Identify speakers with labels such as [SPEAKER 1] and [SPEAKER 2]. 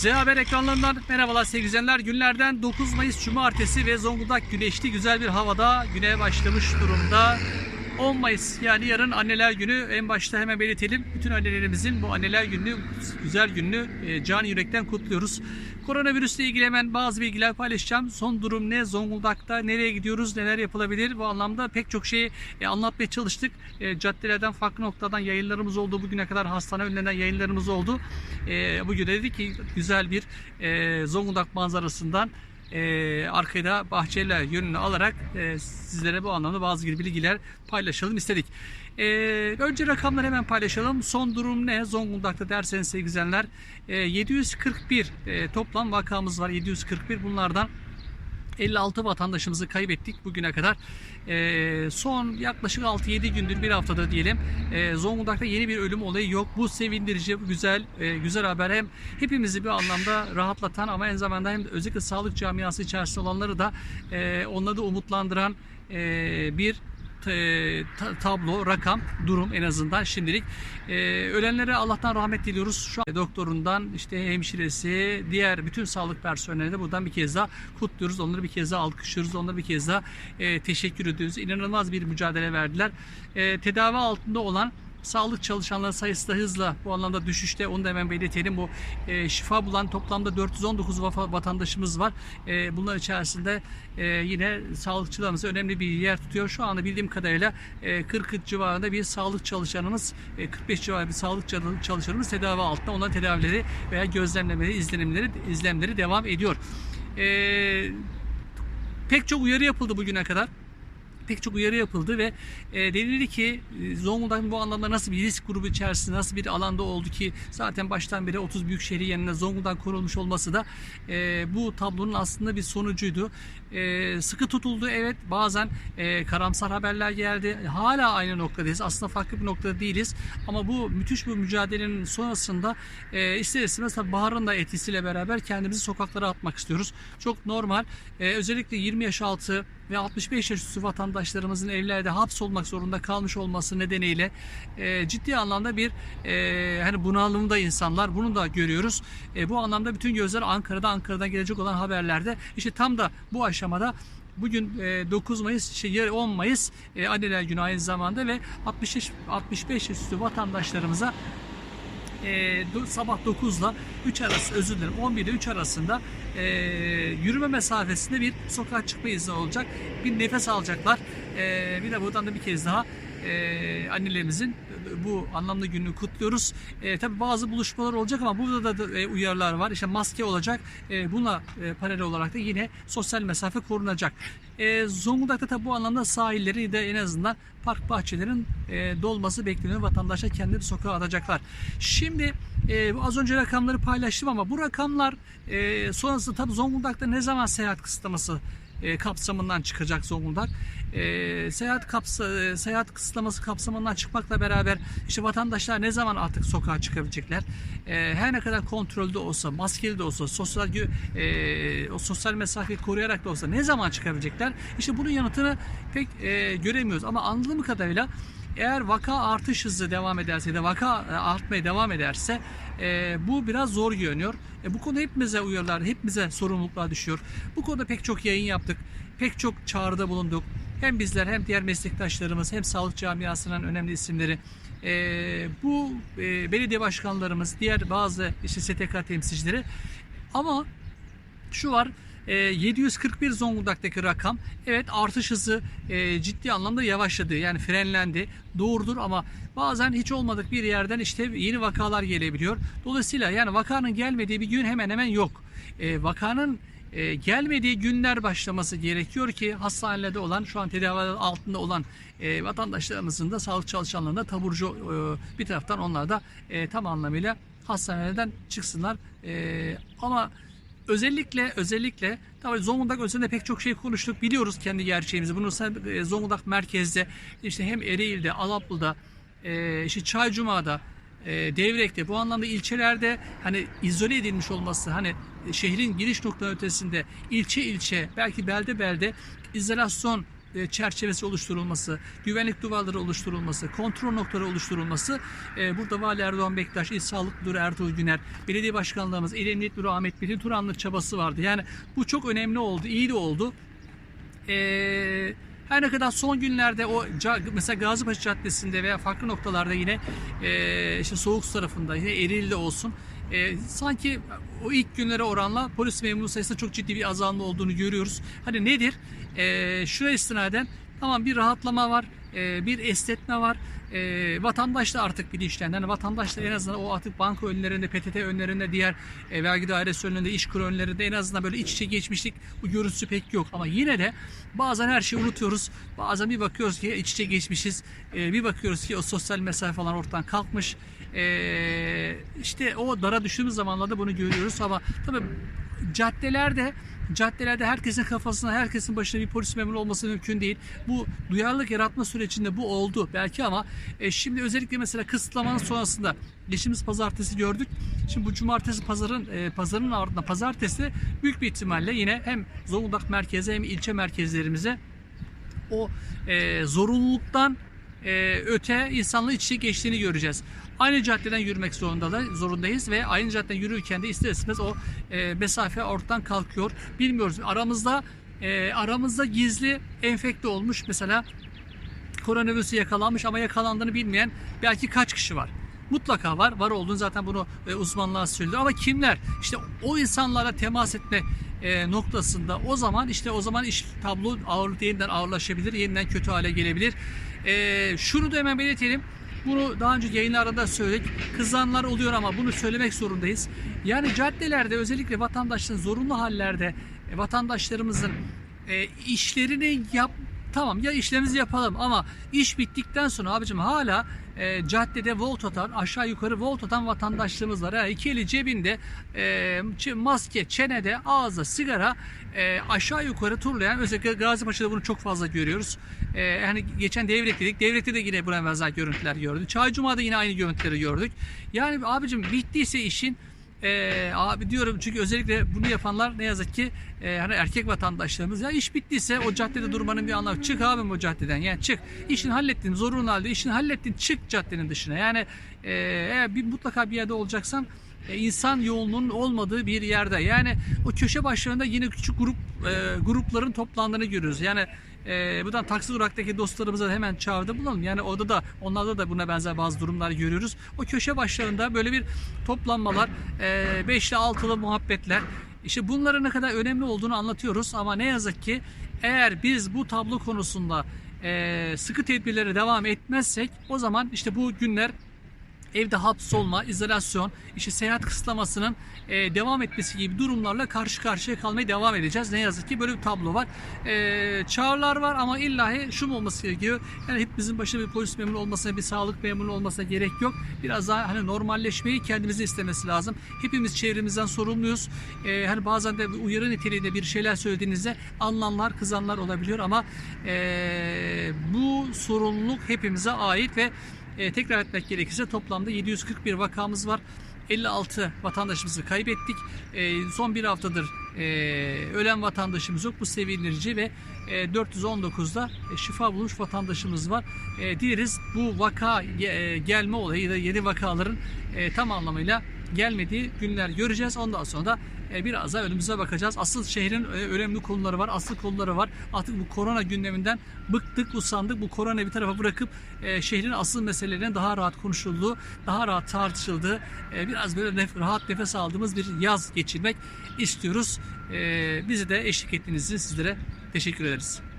[SPEAKER 1] Z Haber ekranlarından merhabalar sevgili izleyenler. Günlerden 9 Mayıs Cumartesi ve Zonguldak güneşli güzel bir havada güne başlamış durumda. 10 Mayıs yani yarın anneler günü en başta hemen belirtelim. Bütün annelerimizin bu anneler gününü, güzel gününü e, can yürekten kutluyoruz. Koronavirüsle ilgili hemen bazı bilgiler paylaşacağım. Son durum ne? Zonguldak'ta nereye gidiyoruz? Neler yapılabilir? Bu anlamda pek çok şeyi e, anlatmaya çalıştık. E, caddelerden farklı noktadan yayınlarımız oldu. Bugüne kadar hastane önünden yayınlarımız oldu. Bugün de dedik ki güzel bir Zonguldak manzarasından e, arkada bahçeler yönünü alarak e, sizlere bu anlamda bazı bilgiler paylaşalım istedik. E, önce rakamları hemen paylaşalım. Son durum ne? Zonguldak'ta derseniz sevgili izleyenler e, 741 e, toplam vakamız var. 741 bunlardan 56 vatandaşımızı kaybettik bugüne kadar. Ee, son yaklaşık 6-7 gündür bir haftada diyelim e, Zonguldak'ta yeni bir ölüm olayı yok. Bu sevindirici, güzel, e, güzel haber. Hem hepimizi bir anlamda rahatlatan ama en zamanda hem de özellikle sağlık camiası içerisinde olanları da e, onları da umutlandıran e, bir e, tablo, rakam, durum en azından şimdilik. E, ölenlere Allah'tan rahmet diliyoruz. Şu an doktorundan, işte hemşiresi, diğer bütün sağlık personeline de buradan bir kez daha kutluyoruz. Onları bir kez daha alkışlıyoruz. Onlara bir kez daha e, teşekkür ediyoruz. İnanılmaz bir mücadele verdiler. E, tedavi altında olan Sağlık çalışanları sayısı da hızla bu anlamda düşüşte. Onu da hemen belirtelim. Bu e, şifa bulan toplamda 419 vafa- vatandaşımız var. E, bunlar içerisinde e, yine sağlıkçılarımız önemli bir yer tutuyor. Şu anda bildiğim kadarıyla e, 40 civarında bir sağlık çalışanımız, e, 45 civarında bir sağlık çalı- çalışanımız tedavi altında. Onların tedavileri veya gözlemlemeleri, izlenimleri, izlemleri devam ediyor. E, pek çok uyarı yapıldı bugüne kadar pek çok uyarı yapıldı ve e, denildi ki e, Zonguldak'ın bu anlamda nasıl bir risk grubu içerisinde nasıl bir alanda oldu ki zaten baştan beri 30 büyük şehir yanına Zonguldak kurulmuş olması da e, bu tablonun aslında bir sonucuydu. E, sıkı tutuldu evet bazen e, karamsar haberler geldi. Hala aynı noktadayız. Aslında farklı bir noktada değiliz. Ama bu müthiş bir mücadelenin sonrasında e, ister istemez baharın da etkisiyle beraber kendimizi sokaklara atmak istiyoruz. Çok normal. E, özellikle 20 yaş altı ve 65 yaş üstü vatandaşlarımızın evlerde hapsolmak zorunda kalmış olması nedeniyle e, ciddi anlamda bir e, hani bunalımda insanlar bunu da görüyoruz. E, bu anlamda bütün gözler Ankara'da Ankara'dan gelecek olan haberlerde işte tam da bu aşamada Bugün e, 9 Mayıs, şey, yarın 10 Mayıs e, Anneler Günü aynı zamanda ve 65 65 yaş üstü vatandaşlarımıza e, sabah 9 ile 3 arası özür dilerim 11 ile 3 arasında e, yürüme mesafesinde bir sokağa çıkma izni olacak. Bir nefes alacaklar. E, bir de buradan da bir kez daha e, annelerimizin bu anlamlı gününü kutluyoruz. E, tabii bazı buluşmalar olacak ama burada da, e, uyarılar var. İşte maske olacak. E, buna e, paralel olarak da yine sosyal mesafe korunacak. E, Zonguldak'ta tabii bu anlamda sahilleri de en azından park bahçelerin e, dolması bekleniyor. Vatandaşlar kendini sokağa atacaklar. Şimdi e, az önce rakamları paylaştım ama bu rakamlar e, sonrasında tabii Zonguldak'ta ne zaman seyahat kısıtlaması e, kapsamından çıkacak Zonguldak. E, seyahat kapsa, e, seyahat kısıtlaması kapsamından çıkmakla beraber işte vatandaşlar ne zaman artık sokağa çıkabilecekler? E, her ne kadar kontrolde olsa, maskeli de olsa, sosyal e, o sosyal mesafeyi koruyarak da olsa ne zaman çıkabilecekler? İşte bunun yanıtını pek e, göremiyoruz ama anladığım kadarıyla eğer vaka artış hızı devam ederse da vaka e, artmaya devam ederse e, bu biraz zor görünüyor. E, bu konuda hepimize uyarılar, hepimize sorumluluklar düşüyor. Bu konuda pek çok yayın yaptık. Pek çok çağrıda bulunduk. Hem bizler hem diğer meslektaşlarımız hem sağlık camiasının önemli isimleri e, bu e, belediye başkanlarımız, diğer bazı işte STK temsilcileri ama şu var e, 741 Zonguldak'taki rakam evet artış hızı e, ciddi anlamda yavaşladı yani frenlendi doğrudur ama bazen hiç olmadık bir yerden işte yeni vakalar gelebiliyor. Dolayısıyla yani vakanın gelmediği bir gün hemen hemen yok. E, vakanın e, gelmediği günler başlaması gerekiyor ki hastanelerde olan şu an tedavi altında olan vatandaşlarımızın da sağlık çalışanlarında taburcu bir taraftan onlar da tam anlamıyla hastanelerden çıksınlar. E, ama özellikle özellikle tabii Zonguldak özelinde pek çok şey konuştuk. Biliyoruz kendi gerçeğimizi. Bunu sen e, Zonguldak merkezde işte hem Ereğli'de, Alaplı'da, e, işte Çaycuma'da, e, Devrek'te bu anlamda ilçelerde hani izole edilmiş olması hani şehrin giriş noktaları ötesinde ilçe ilçe belki belde belde izolasyon e, çerçevesi oluşturulması, güvenlik duvarları oluşturulması, kontrol noktaları oluşturulması e, burada Vali Erdoğan Bektaş, İl Sağlık Müdürü Ertuğrul Güner, Belediye Başkanlığımız, İl Emniyet Müdürü Ahmet Bilin Turan'ın çabası vardı. Yani bu çok önemli oldu, iyi de oldu. Ee, her ne kadar son günlerde o mesela Gazipaşa Caddesi'nde veya farklı noktalarda yine e, işte Soğuk tarafında yine Eril'de olsun e, sanki o ilk günlere oranla polis memuru sayısında çok ciddi bir azalma olduğunu görüyoruz. Hani nedir? E, şuna istinaden tamam bir rahatlama var, e, bir esnetme var. E, vatandaş da artık bilinçlendi. Yani vatandaş da en azından o artık banka önlerinde, PTT önlerinde, diğer e, vergi dairesi önlerinde, iş kuru önlerinde en azından böyle iç içe geçmişlik görüntüsü pek yok. Ama yine de bazen her şeyi unutuyoruz. Bazen bir bakıyoruz ki iç içe geçmişiz. Bir bakıyoruz ki o sosyal mesafe falan ortadan kalkmış. İşte o dara düştüğümüz zamanlarda bunu görüyoruz ama tabii caddelerde caddelerde herkesin kafasına, herkesin başına bir polis memuru olması mümkün değil. Bu duyarlılık yaratma sürecinde bu oldu belki ama e, şimdi özellikle mesela kısıtlamanın sonrasında geçtiğimiz pazartesi gördük. Şimdi bu cumartesi pazarın e, pazarın ardından pazartesi büyük bir ihtimalle yine hem Zonguldak merkeze hem ilçe merkezlerimize o e, zorunluluktan e, öte insanla iç geçtiğini göreceğiz. Aynı caddeden yürümek zorunda da zorundayız ve aynı caddeden yürürken de ister istemez o e, mesafe ortadan kalkıyor. Bilmiyoruz. Aramızda e, aramızda gizli enfekte olmuş mesela koronavirüsü yakalanmış ama yakalandığını bilmeyen belki kaç kişi var? Mutlaka var. Var olduğunu zaten bunu e, uzmanlar söylüyor. Ama kimler? İşte o insanlara temas etme e, noktasında o zaman işte o zaman iş tablo ağır, yeniden ağırlaşabilir. Yeniden kötü hale gelebilir. E, şunu da hemen belirtelim. Bunu daha önce yayınlarda söyledik. Kızanlar oluyor ama bunu söylemek zorundayız. Yani caddelerde özellikle vatandaşların zorunlu hallerde e, vatandaşlarımızın e, işlerini yap tamam ya işlerimizi yapalım ama iş bittikten sonra abicim hala e, caddede volt atan aşağı yukarı volt atan vatandaşlığımız var. Yani iki eli cebinde e, maske çenede ağızda sigara e, aşağı yukarı turlayan özellikle Gazipaşa'da bunu çok fazla görüyoruz. E, yani geçen Devlet dedik. Devlet'te de yine buna benzer görüntüler gördük. Çaycuma'da yine aynı görüntüleri gördük. Yani abicim bittiyse işin ee, abi diyorum çünkü özellikle bunu yapanlar ne yazık ki e, hani erkek vatandaşlarımız. Ya iş bittiyse o caddede durmanın bir anlamı çık abim o caddeden. Yani çık. İşini hallettin zorunlu halde işini hallettin çık caddenin dışına. Yani e, eğer bir mutlaka bir yerde olacaksan e, insan yoğunluğunun olmadığı bir yerde. Yani o köşe başlarında yine küçük grup e, grupların toplandığını görüyoruz. Yani e, buradan taksi duraktaki dostlarımıza hemen çağrıda bulunalım. Yani orada da onlarda da buna benzer bazı durumlar görüyoruz. O köşe başlarında böyle bir toplanmalar, e, beşli altılı muhabbetler. İşte bunların ne kadar önemli olduğunu anlatıyoruz ama ne yazık ki eğer biz bu tablo konusunda e, sıkı tedbirlere devam etmezsek o zaman işte bu günler evde hapsolma, izolasyon, işte seyahat kısıtlamasının e, devam etmesi gibi durumlarla karşı karşıya kalmaya devam edeceğiz. Ne yazık ki böyle bir tablo var. E, çağrılar var ama illahi şu mu olması gerekiyor? Yani hepimizin başında bir polis memuru olmasına, bir sağlık memuru olmasına gerek yok. Biraz daha hani normalleşmeyi kendimizin istemesi lazım. Hepimiz çevremizden sorumluyuz. E, hani bazen de uyarı niteliğinde bir şeyler söylediğinizde anlamlar, kızanlar olabiliyor ama e, bu sorumluluk hepimize ait ve e, tekrar etmek gerekirse toplamda 741 vakamız var. 56 vatandaşımızı kaybettik. E, son bir haftadır e, ölen vatandaşımız yok. Bu sevindirici ve e, 419'da e, şifa bulmuş vatandaşımız var. E, dileriz bu vaka e, gelme olayı da yeni vakaların e, tam anlamıyla gelmediği günler göreceğiz. Ondan sonra da biraz daha önümüze bakacağız. Asıl şehrin e, önemli konuları var, asıl konuları var. Artık bu korona gündeminden bıktık, usandık. Bu korona bir tarafa bırakıp e, şehrin asıl meselelerinin daha rahat konuşulduğu, daha rahat tartışıldığı, e, biraz böyle rahat nefes aldığımız bir yaz geçirmek istiyoruz. E, bizi de eşlik ettiğiniz için sizlere teşekkür ederiz.